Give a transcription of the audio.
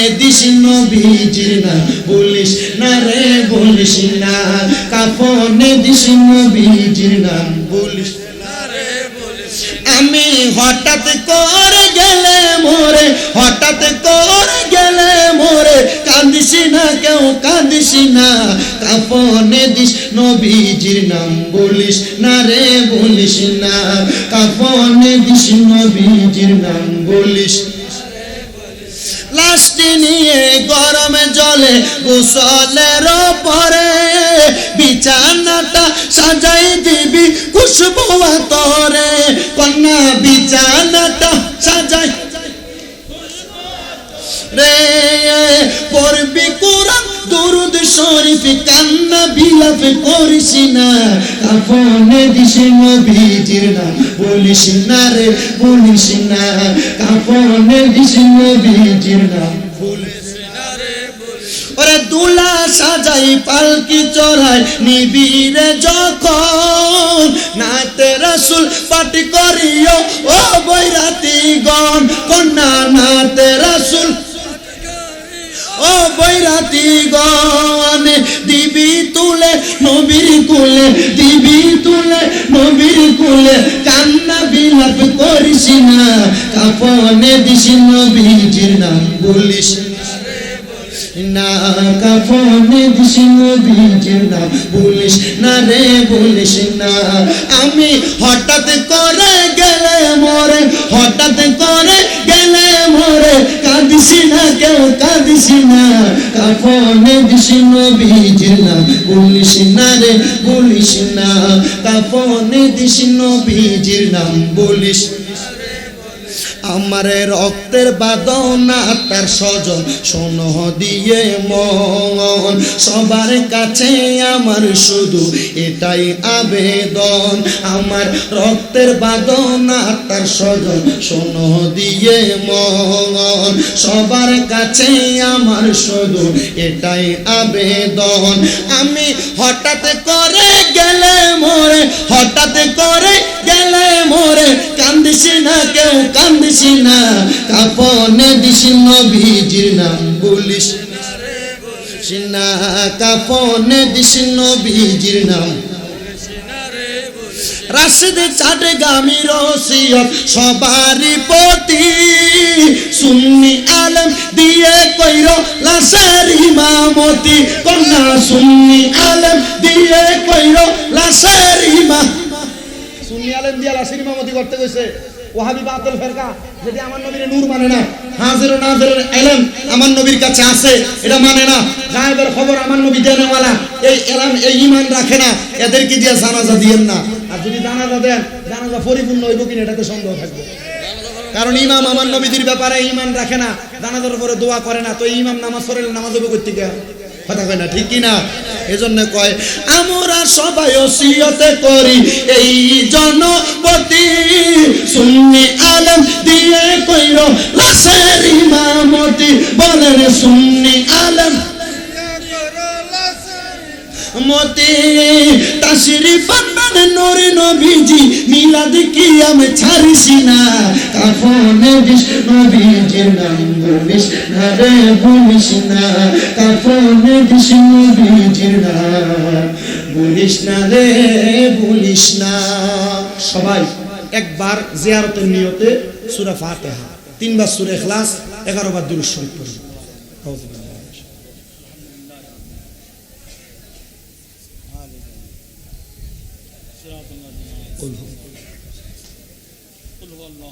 This নবীজির নাম বলিস না রে, বলিস না। কাফনে দিস নবীজির নাম বলিস আমি হঠাৎ করে গেলে মোরে, হঠাৎ করে গেলে মোরে, কাঁদিস না কেউ, কাঁদিস না। কাফনে দিস নবীজির নাম বলিস না রে, বলিস না। কাফনে দিস নবীজির নাম বলিস লাশটি নিয়ে গরমে জলে গোসলের পরে বিছানাটা সাজাই দিবি খুশবু তরে কন্যা বিছানাটা সাজাই। রে, পড়বি কোরআন, দরুদ শরীফ, কান্না বিলাপ করিস না। কাফনে দিস নবীজির নাম, বলিস না রে, বলিস না। কাফনে দিস নবীজির নাম। বলিস ওরে দুলা সাজাই পালকি চড়াই নিবিরে যখন নাতে রসুল পাটি করিও, ও বৈরাতি গণ কন্যা নাতে রসুল ও বৈরাতি গণ দিবি নবীর কুলে দিবি তুলে নবীর কুলে কান্না বিলাপ করিস না কাপনে দিস নবীজির নাম, বলিস কাফনে দিস নবীজির নাম, বলিস আমি হঠাৎ করে গেলে মরে, হঠাৎ করে কাঁদিস না কাফনে দিস নবীজির নাম বলিস না রে বলিস না কাফনে দিস নাম বলিস আমার রক্তের বাদনা তার স্বজন শোন দিয়ে মন। সবার কাছে আমার শুধু এটাই আবেদন। আমার রক্তের বাদনা তার স্বজন শোন দিয়ে মন। সবার কাছে আমার শুধু এটাই আবেদন। আমি হঠাৎ করে গেলে মোরে, হঠাৎ না, কেউ কান্দিস না, কাপনে দিস নবীজির নাম বলিস না কাপনে দিস নবীজির নাম রাশিদ চাট গামি রসিয়ত সবারই প্রতি সুন্নি আলম দিয়ে কইর লাশের ইমামতি। কন্যা সুন্নি আলম দিয়ে কইর লাশের ইমা সুন্নি আলম করতে কইছে ওহাবি ফেরকা, যদি আমার নবীর নূর মানে না, হাজির এলম আমার নবীর কাছে আছে, এটা মানে না। গায়েবের খবর আমার নবী এই এলম, এই ইমান রাখে না, এদেরকে দিয়ে জানাজা দিয়েন না। আর যদি জানাজা দেন, জানাজা পরিপূর্ণ হইব কিনা এটাতে সন্দেহ থাকবে। কারণ ইমাম আমার নবীদের ব্যাপারে ইমান রাখে না, জানাজার উপরে দোয়া করে না, তো ইমাম নামাজ পড়লে নামাজ করতে কথা কয় না, ঠিক কি না এজন্য কয়, আমরা সবাই ওসিয়তে করি, এই জনপতি সুন্নি আলম দিয়ে কইর, লাশের ইমামতি বলেন সুন্নি আলম। মতে তাশরিফ আনবেন নূর নবীজি মিলাদ কি আমি ছাড়িস না কাফনে দিস নবীজির নাম বলিস না রে বলিস না কাফনে দিস নবীজির নাম বলিস না রে বলিস না সবাই একবার জিয়ারতের নিয়তে সূরা ফাতিহা তিনবার সূরা ইখলাস 11 বার দুরূদ শরীফ পড়ুন আউযু বিল্লাহ قل هو قل هو الله